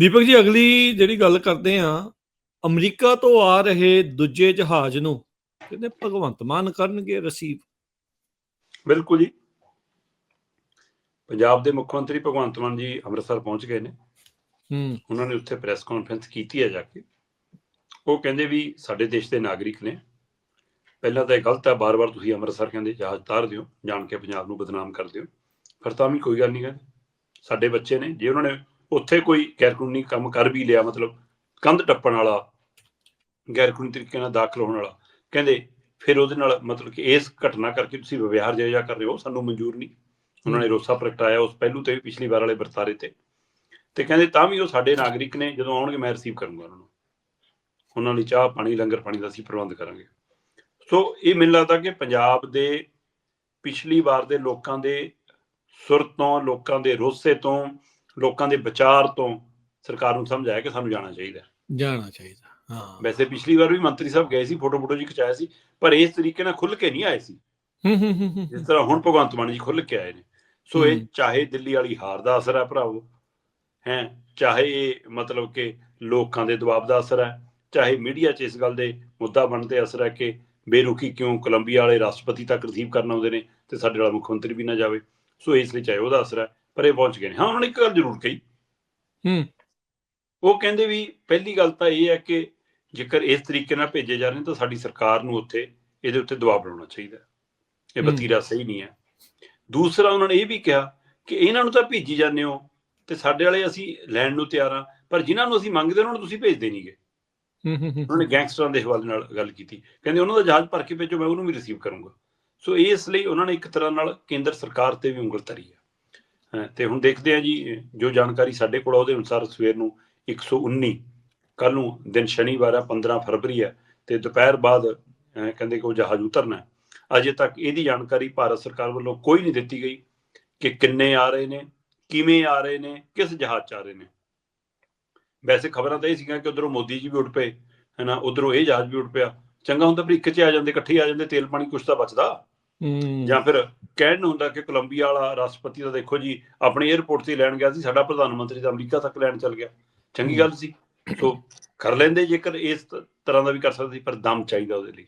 ਦੀਪਕ ਜੀ ਅਗਲੀ ਜਿਹੜੀ ਗੱਲ ਕਰਦੇ ਆ ਅਮਰੀਕਾ ਤੋਂ ਆ ਰਹੇ ਦੂਜੇ ਜਹਾਜ਼ ਨੂੰ ਕਹਿੰਦੇ ਭਗਵੰਤ ਮਾਨ ਕਰਨਗੇ ਰਸੀਵ ਬਿਲਕੁਲ ਜੀ। ਪੰਜਾਬ ਦੇ ਮੁੱਖ ਮੰਤਰੀ ਭਗਵੰਤ ਮਾਨ ਜੀ ਅੰਮ੍ਰਿਤਸਰ ਪਹੁੰਚ ਗਏ ਨੇ। ਹੂੰ। ਉਹਨਾਂ ਨੇ ਉੱਥੇ ਪ੍ਰੈਸ ਕਾਨਫਰੰਸ ਕੀਤੀ ਹੈ ਜਾ ਕੇ। ਉਹ ਕਹਿੰਦੇ ਵੀ ਸਾਡੇ ਦੇਸ਼ ਦੇ ਨਾਗਰਿਕ ਨੇ। ਪਹਿਲਾਂ ਤਾਂ ਇਹ ਗਲਤ ਹੈ ਬਾਰ-ਬਾਰ ਤੁਸੀਂ ਅੰਮ੍ਰਿਤਸਰ ਕਹਿੰਦੇ ਜਹਾਜ਼ ਤਾਰ ਦਿਓ ਜਾਣ ਕੇ ਪੰਜਾਬ ਨੂੰ ਬਦਨਾਮ ਕਰ ਦਿਓ। ਫਿਰ ਤਾਂ ਵੀ ਕੋਈ ਗੱਲ ਨਹੀਂ ਕਹਿੰਦੇ ਸਾਡੇ ਬੱਚੇ ਨੇ ਜੇ ਉਹਨਾਂ ਨੇ ਉੱਥੇ ਕੋਈ ਗੈਰਕਾਨੂੰਨੀ ਕੰਮ ਕਰ ਵੀ ਲਿਆ, ਮਤਲਬ ਕੰਧ ਟੱਪਣ ਵਾਲਾ, ਗੈਰਕਾਨੂੰਨੀ ਤਰੀਕੇ ਨਾਲ ਦਾਖਲ ਹੋਣ ਵਾਲਾ, ਕਹਿੰਦੇ ਫਿਰ ਉਹਦੇ ਨਾਲ ਮਤਲਬ ਕਿ ਇਸ ਘਟਨਾ ਕਰਕੇ ਤੁਸੀਂ ਵਿਵਹਾਰ ਜਿਹਾ ਕਰ ਰਹੇ ਹੋ, ਸਾਨੂੰ ਮਨਜ਼ੂਰ ਨਹੀਂ। ਉਹਨਾਂ ਨੇ ਰੋਸਾ ਪ੍ਰਗਟਾਇਆ ਉਸ ਪਹਿਲੂ ਤੇ ਪਿਛਲੀ ਵਾਰ ਵਾਲੇ ਵਰਤਾਰੇ ਤੇ। ਤੇ ਕਹਿੰਦੇ ਤਾਂ ਵੀ ਉਹ ਸਾਡੇ ਨਾਗਰਿਕ ਨੇ, ਜਦੋਂ ਆਉਣਗੇ ਮੈਂ ਰਿਸੀਵ ਕਰੂੰਗਾ ਉਹਨਾਂ ਨੂੰ। ਉਹਨਾਂ ਲਈ ਚਾਹ ਪਾਣੀ, ਲੰਗਰ ਪਾਣੀ ਦਾ ਅਸੀਂ ਪ੍ਰਬੰਧ ਕਰਾਂਗੇ। ਸੋ ਇਹ ਮੈਨੂੰ ਲੱਗਦਾ ਕਿ ਪੰਜਾਬ ਦੇ ਪਿਛਲੀ ਵਾਰ ਦੇ ਲੋਕਾਂ ਦੇ ਸੁਰ ਤੋਂ, ਲੋਕਾਂ ਦੇ ਰੋਸੇ ਤੋਂ ਲੋਕਾਂ ਦੇ ਵਿਚਾਰ ਤੋਂ ਸਰਕਾਰ ਨੂੰ ਸਮਝ ਆਇਆ ਕਿ ਸਾਨੂੰ ਜਾਣਾ ਚਾਹੀਦਾ। ਜਾਣਾ ਚਾਹੀਦਾ ਹਾਂ। ਵੈਸੇ ਪਿਛਲੀ ਵਾਰ ਵੀ ਮੰਤਰੀ ਸਾਹਿਬ ਗਏ ਸੀ ਫੋਟੋ ਫੋਟੋ ਜੀ ਖਿਚਾਇਆ ਸੀ ਪਰ ਇਸ ਤਰੀਕੇ ਨਾਲ ਖੁੱਲ ਕੇ ਨਹੀਂ ਆਏ ਸੀ। ਹੂੰ ਹੂੰ ਹੂੰ, ਜਿਸ ਤਰ੍ਹਾਂ ਹੁਣ ਭਗਵੰਤ ਮਾਨ ਜੀ ਖੁੱਲ ਕੇ ਆਏ ਨੇ। ਸੋ ਇਹ। ਚਾਹੇ ਦਿੱਲੀ ਵਾਲੀ ਹਾਰ ਦਾ ਅਸਰ ਹੈ ਭਰਾਵੋ ਹੈ ਚਾਹੇ ਇਹ ਮਤਲਬ ਕਿ ਲੋਕਾਂ ਦੇ ਦਬਾਅ ਦਾ ਅਸਰ ਹੈ ਚਾਹੇ ਮੀਡੀਆ 'ਚ ਇਸ ਗੱਲ ਦੇ ਮੁੱਦਾ ਬਣਨ ਤੇ ਅਸਰ ਹੈ ਕਿ ਬੇਰੁਖੀ ਕਿਉਂ ਕੋਲੰਬੀਆ ਵਾਲੇ ਰਾਸ਼ਟਰਪਤੀ ਤੱਕ ਰਿਸੀਵ ਕਰਨ ਆਉਂਦੇ ਨੇ ਤੇ ਸਾਡੇ ਵਾਲਾ ਮੁੱਖ ਮੰਤਰੀ ਵੀ ਨਾ ਜਾਵੇ। ਸੋ ਇਸ ਲਈ ਚਾਹੇ ਉਹਦਾ ਅਸਰ ਹੈ ਪਰ ਇਹ ਪਹੁੰਚ ਗਏ ਨੇ। ਹਾਂ ਉਹਨਾਂ ਨੇ ਇੱਕ ਗੱਲ ਜ਼ਰੂਰ ਕਹੀ। ਹੂੰ। ਉਹ ਕਹਿੰਦੇ ਵੀ ਪਹਿਲੀ ਗੱਲ ਤਾਂ ਇਹ ਹੈ ਕਿ ਜੇਕਰ ਇਸ ਤਰੀਕੇ ਨਾਲ ਭੇਜੇ ਜਾ ਰਹੇ ਨੇ ਤਾਂ ਸਾਡੀ ਸਰਕਾਰ ਨੂੰ ਉੱਥੇ ਇਹਦੇ ਉੱਤੇ ਦਬਾਅ ਬਣਾਉਣਾ ਚਾਹੀਦਾ ਹੈ। ਇਹ। ਵਤੀਰਾ ਸਹੀ ਨਹੀਂ ਹੈ। ਦੂਸਰਾ ਉਹਨਾਂ ਨੇ ਇਹ ਵੀ ਕਿਹਾ ਕਿ ਇਹਨਾਂ ਨੂੰ ਤਾਂ ਭੇਜੀ ਜਾਂਦੇ ਹੋ ਤੇ ਸਾਡੇ ਵਾਲੇ ਅਸੀਂ ਲੈਣ ਨੂੰ ਤਿਆਰ ਆ ਪਰ ਜਿਨ੍ਹਾਂ ਨੂੰ ਅਸੀਂ ਮੰਗਦੇ ਉਹਨਾਂ ਨੂੰ ਤੁਸੀਂ ਭੇਜਦੇ ਨਹੀਂਗੇ ਹੂੰ ਹੂੰ ਉਹਨਾਂ ਨੇ ਗੈਂਗਸਟਰਾਂ ਦੇ ਹਵਾਲੇ ਨਾਲ ਗੱਲ ਕੀਤੀ। ਕਹਿੰਦੇ ਉਹਨਾਂ ਦਾ ਜਹਾਜ਼ ਭਰ ਕੇ ਭੇਜੋ ਮੈਂ ਉਹਨੂੰ ਵੀ ਰਿਸੀਵ ਕਰੂੰਗਾ। ਸੋ ਇਸ ਲਈ ਉਹਨਾਂ ਨੇ ਇੱਕ ਤਰ੍ਹਾਂ ਨਾਲ ਕੇਂਦਰ ਸਰਕਾਰ ਤੇ ਵੀ ਉਂਗਲ ਧਰੀ ਹੈਂ, ਤੇ ਹੁਣ ਦੇਖਦੇ ਆ ਜੀ, ਜੋ ਜਾਣਕਾਰੀ ਸਾਡੇ ਕੋਲ ਉਹਦੇ ਅਨੁਸਾਰ ਸਵੇਰ ਨੂੰ 119 ਕੱਲ ਨੂੰ ਦਿਨ ਸ਼ਨੀਵਾਰ ਹੈ 15 ਫਰਵਰੀ ਹੈ ਤੇ ਦੁਪਹਿਰ ਬਾਅਦ ਕਹਿੰਦੇ ਕਿ ਉਹ ਜਹਾਜ਼ ਉਤਰਨਾ ਹੈ। ਅਜੇ ਤੱਕ ਇਹਦੀ ਜਾਣਕਾਰੀ ਭਾਰਤ ਸਰਕਾਰ ਵੱਲੋਂ ਕੋਈ ਨਹੀਂ ਦਿੱਤੀ ਗਈ ਕਿ ਕਿੰਨੇ ਆ ਰਹੇ ਨੇ, ਕਿਵੇਂ ਆ ਰਹੇ ਨੇ, ਕਿਸ ਜਹਾਜ਼ 'ਚ ਆ ਰਹੇ ਨੇ। ਵੈਸੇ ਖਬਰਾਂ ਤਾਂ ਇਹ ਸੀਗੀਆਂ ਕਿ ਉਧਰੋਂ ਮੋਦੀ ਜੀ ਵੀ ਉੱਡ ਪਏ, ਹੈਨਾ, ਉਧਰੋਂ ਇਹ ਜਹਾਜ਼ ਵੀ ਉੱਡ ਪਿਆ। ਚੰਗਾ ਹੁੰਦਾ ਵੀ ਇੱਕ 'ਚ ਆ ਜਾਂਦੇ, ਇਕੱਠੇ ਆ ਜਾਂਦੇ, ਤੇਲ ਪਾਣੀ ਕੁਛ ਤਾਂ ਬਚਦਾ। ਜਾਂ ਫਿਰ ਕਹਿਣ ਨੂੰ ਹੁੰਦਾ ਕਿ ਕੋਲੰਬੀਆ ਵਾਲਾ ਰਾਸ਼ਟਰਪਤੀ ਦਾ ਦੇਖੋ ਜੀ, ਆਪਣੇ 에ਅਰਪੋਰਟ ਤੇ ਲੈਣ ਗਿਆ ਸੀ, ਸਾਡਾ ਪ੍ਰਧਾਨ ਮੰਤਰੀ ਤਾਂ ਅਮਰੀਕਾ ਤੱਕ ਲੈਣ ਚੱਲ ਗਿਆ। ਚੰਗੀ ਗੱਲ ਸੀ। ਸੋ ਕਰ ਲੈਂਦੇ, ਜੇਕਰ ਇਸ ਤਰ੍ਹਾਂ ਦਾ ਵੀ ਕਰ ਸਕਦੇ ਪਰ ਦਮ ਚਾਹੀਦਾ ਉਹਦੇ ਲਈ।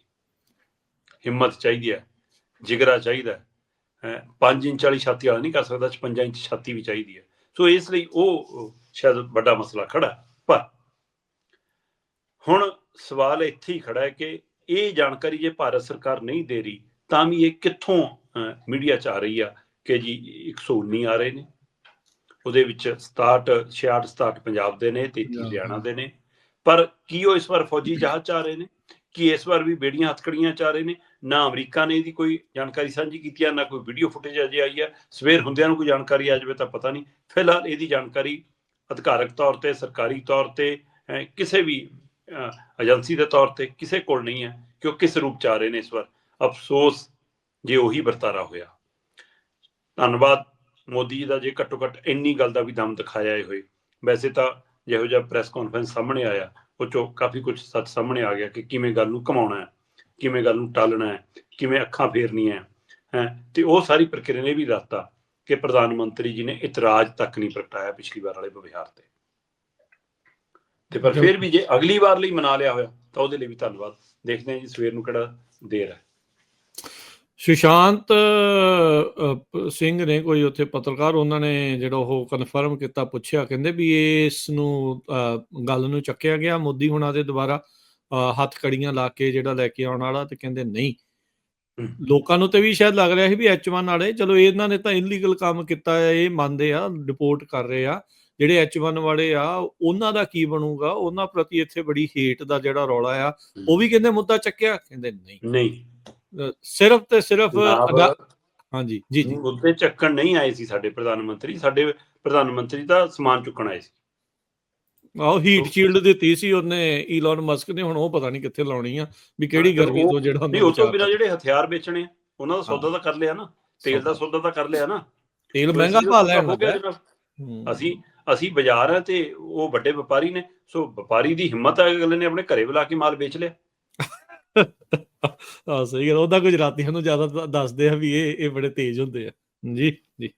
ਹਿੰਮਤ ਚਾਹੀਦੀ ਹੈ, ਜਿਗਰਾ ਚਾਹੀਦਾ ਹੈ। 5 ਇੰਚ ਵਾਲੀ ਛਾਤੀ ਵਾਲਾ ਨਹੀਂ ਕਰ ਸਕਦਾ 56 ਇੰਚ ਛਾਤੀ ਵੀ ਚਾਹੀਦੀ ਹੈ। ਸੋ ਇਸ ਲਈ ਉਹ ਸ਼ਾਇਦ ਵੱਡਾ ਮਸਲਾ ਖੜਾ ਪਰ ਹੁਣ ਸਵਾਲ ਇੱਥੇ ਹੀ ਖੜਾ ਹੈ ਕਿ ਇਹ ਜਾਣਕਾਰੀ ਜੇ ਭਾਰਤ ਸਰਕਾਰ ਨਹੀਂ ਦੇ ਰਹੀ ਤਾਂ ਵੀ ਇਹ ਕਿੱਥੋਂ ਮੀਡੀਆ ਚ ਆ ਰਹੀ ਆ ਕਿ ਜੀ 119 ਆ ਰਹੇ ਨੇ। ਉਹਦੇ ਵਿੱਚ 67 66 67 ਪੰਜਾਬ ਦੇ ਨੇ 33 ਪੰਜਾਬ ਦੇ। ਹਰਿਆਣਾ ਦੇ ਨੇ। ਪਰ ਕੀ ਉਹ ਇਸ ਵਾਰ ਫੌਜੀ ਜਹਾਜ਼ ਚ ਆ ਰਹੇ ਨੇ? ਕੀ ਇਸ ਵਾਰ ਵੀ ਬੇੜੀਆਂ ਹਥਕੜੀਆਂ ਚ ਆ ਰਹੇ ਨੇ? ਨਾ ਅਮਰੀਕਾ ਨੇ ਇਹਦੀ ਕੋਈ ਜਾਣਕਾਰੀ ਸਾਂਝੀ ਕੀਤੀ ਆ ਨਾ ਕੋਈ ਵੀਡੀਓ ਫੁਟੇਜ ਅਜੇ ਆਈ ਆ। ਸਵੇਰ ਹੁੰਦਿਆਂ ਨੂੰ ਕੋਈ ਜਾਣਕਾਰੀ ਆ ਜਾਵੇ ਤਾਂ ਪਤਾ ਨਹੀਂ। ਫਿਲਹਾਲ ਇਹਦੀ ਜਾਣਕਾਰੀ ਅਧਿਕਾਰਕ ਤੌਰ ਤੇ ਸਰਕਾਰੀ ਤੌਰ ਤੇ ਕਿਸੇ ਵੀ ਏਜੰਸੀ ਦੇ ਤੌਰ ਤੇ ਕਿਸੇ ਕੋਲ ਨਹੀਂ ਹੈ ਕਿ ਉਹ ਕਿਸ ਰੂਪ ਚ ਆ ਰਹੇ ਨੇ ਇਸ ਵਾਰ। ਅਫਸੋਸ ਜੇ ਉਹੀ ਵਰਤਾਰਾ ਹੋਇਆ। ਧੰਨਵਾਦ ਮੋਦੀ ਜੀ ਦਾ ਜੇ ਘੱਟੋ ਘੱਟ ਇੰਨੀ ਗੱਲ ਦਾ ਵੀ ਦਮ ਦਿਖਾਇਆ ਹੋਏ। ਵੈਸੇ ਤਾਂ ਜਿਹੋ ਜਿਹਾ ਪ੍ਰੈਸ ਕਾਨਫਰੰਸ ਸਾਹਮਣੇ ਆਇਆ ਉਹ ਚੋਂ ਕਾਫੀ ਕੁਝ ਸੱਚ ਸਾਹਮਣੇ ਆ ਗਿਆ ਕਿ ਕਿਵੇਂ ਗੱਲ ਨੂੰ ਘਮਾਉਣਾ ਹੈ ਕਿਵੇਂ ਗੱਲ ਨੂੰ ਟਾਲਣਾ ਹੈ ਕਿਵੇਂ ਅੱਖਾਂ ਫੇਰਨੀਆਂ ਹੈ ਤੇ ਉਹ ਸਾਰੀ ਪ੍ਰਕਿਰਿਆ ਨੇ ਵੀ ਦੱਸਤਾ ਕਿ ਪ੍ਰਧਾਨ ਮੰਤਰੀ ਜੀ ਨੇ ਇਤਰਾਜ਼ ਤੱਕ ਨਹੀਂ ਪ੍ਰਗਟਾਇਆ ਪਿਛਲੀ ਵਾਰ ਵਾਲੇ ਵਿਵਹਾਰ ਤੇ। ਤੇ ਪਰ ਫਿਰ ਵੀ ਜੇ ਅਗਲੀ ਵਾਰ ਲਈ ਮਨਾ ਲਿਆ ਹੋਇਆ ਤਾਂ ਉਹਦੇ ਲਈ ਵੀ ਧੰਨਵਾਦ। ਦੇਖਦੇ ਹਾਂ ਜੀ ਸਵੇਰ ਨੂੰ ਕਿਹੜਾ ਦੇਰ ਹੈ। ਸੁਸ਼ਾਂਤ ਸਿੰਘ ਨੇ ਕੋਈ ਉੱਥੇ ਪੱਤਰਕਾਰ ਉਹਨਾਂ ਨੇ ਜਿਹੜਾ ਉਹ ਕਨਫਰਮ ਕੀਤਾ ਪੁੱਛਿਆ ਕਹਿੰਦੇ ਵੀ ਇਸ ਨੂੰ ਗੱਲ ਨੂੰ ਚੱਕਿਆ ਗਿਆ ਮੋਦੀ ਹੁਣਾਂ ਦੇ ਦੁਆਰਾ ਅ, ਹੱਥ ਕੜੀਆਂ ਲਾ ਕੇ ਜਿਹੜਾ ਲੈ ਕੇ ਆਉਣ ਵਾਲਾ ਤੇ ਕਹਿੰਦੇ ਨਹੀਂ। ਲੋਕਾਂ ਨੂੰ ਤੇ ਵੀ ਸ਼ਾਇਦ ਲੱਗ ਰਿਹਾ ਸੀ ਵੀ H1 ਵਾਲੇ ਚਲੋ ਇਹਨਾਂ ਨੇ ਤਾਂ ਇਲੀਗਲ ਕੰਮ ਕੀਤਾ ਹੈ ਇਹ ਮੰਨਦੇ ਆ ਰਿਪੋਰਟ ਕਰ ਰਹੇ ਆ ਜਿਹੜੇ H1 ਵਾਲੇ ਆ ਉਹਨਾਂ ਦਾ ਕੀ ਬਣੂਗਾ? ਉਹਨਾਂ ਪ੍ਰਤੀ ਇੱਥੇ ਬੜੀ ਹੇਟ ਦਾ ਜਿਹੜਾ ਰੌਲਾ ਆ ਉਹ ਵੀ ਕਹਿੰਦੇ ਮੁੱਦਾ ਚੱਕਿਆ? ਕਹਿੰਦੇ ਨਹੀਂ। ਨਹੀਂ। ਸਿਰਫ ਤੇ ਸਿਰਫ ਹਾਂਜੀ ਜੀ ਜੀ। ਮੁੱਦੇ ਚੱਕਣ ਨਹੀਂ ਆਏ ਸੀ ਸਾਡੇ ਪ੍ਰਧਾਨ ਮੰਤਰੀ ਸਾਡੇ ਪ੍ਰਧਾਨ ਮੰਤਰੀ ਤਾਂ ਸਮਾਨ ਚੁੱਕਣ ਆਏ ਸੀ। ਆਹ ਹੀਟ ਸ਼ੀਲਡ ਦਿੱਤੀ ਸੀ ਉਹਨੇ ਈਲਨ ਮਸਕ ਨੇ ਹੁਣ ਉਹ ਪਤਾ ਨਹੀਂ ਕਿੱਥੇ ਲਾਉਣੀ ਆ ਵੀ ਕਿਹੜੀ ਗਰਮੀ ਤੋਂ ਜਿਹੜਾ ਨਹੀਂ ਉਹ ਤੋਂ ਬਿਨਾਂ ਜਿਹੜੇ ਹਥਿਆਰ ਵੇਚਣੇ ਆ, ਉਹਨਾਂ ਦਾ ਸੌਦਾ। ਤਾਂ ਕਰ ਲਿਆ ਨਾ ਤੇਲ ਦਾ ਸੌਦਾ। ਤਾਂ ਕਰ ਲਿਆ ਨਾ। ਤੇਲ ਮਹਿੰਗਾ ਉਹ ਲੈਣ ਲੱਗਾ। ਅਸੀਂ ਅਸੀਂ ਬਾਜ਼ਾਰ ਆ ਤੇ ਉਹ ਵੱਡੇ ਵਪਾਰੀ ਨੇ ਸੋ ਵਪਾਰੀ ਦੀ ਹਿੰਮਤ ਹੈ ਅਗਲੇ ਨੇ ਆਪਣੇ ਘਰੇ ਬੁਲਾ ਕੇ ਮਾਲ ਵੇਚ ਲਿਆ। ਆ ਸਹੀ ਗੱਲ ਉਹਦਾ ਗੁਜਰਾਤੀਆਂ ਨੂੰ ਜ਼ਿਆਦਾ ਦੱਸਦੇ ਆ ਵੀ ਇਹ ਇਹ ਬੜੇ ਤੇਜ਼ ਹੁੰਦੇ ਆ। ਜੀ ਜੀ।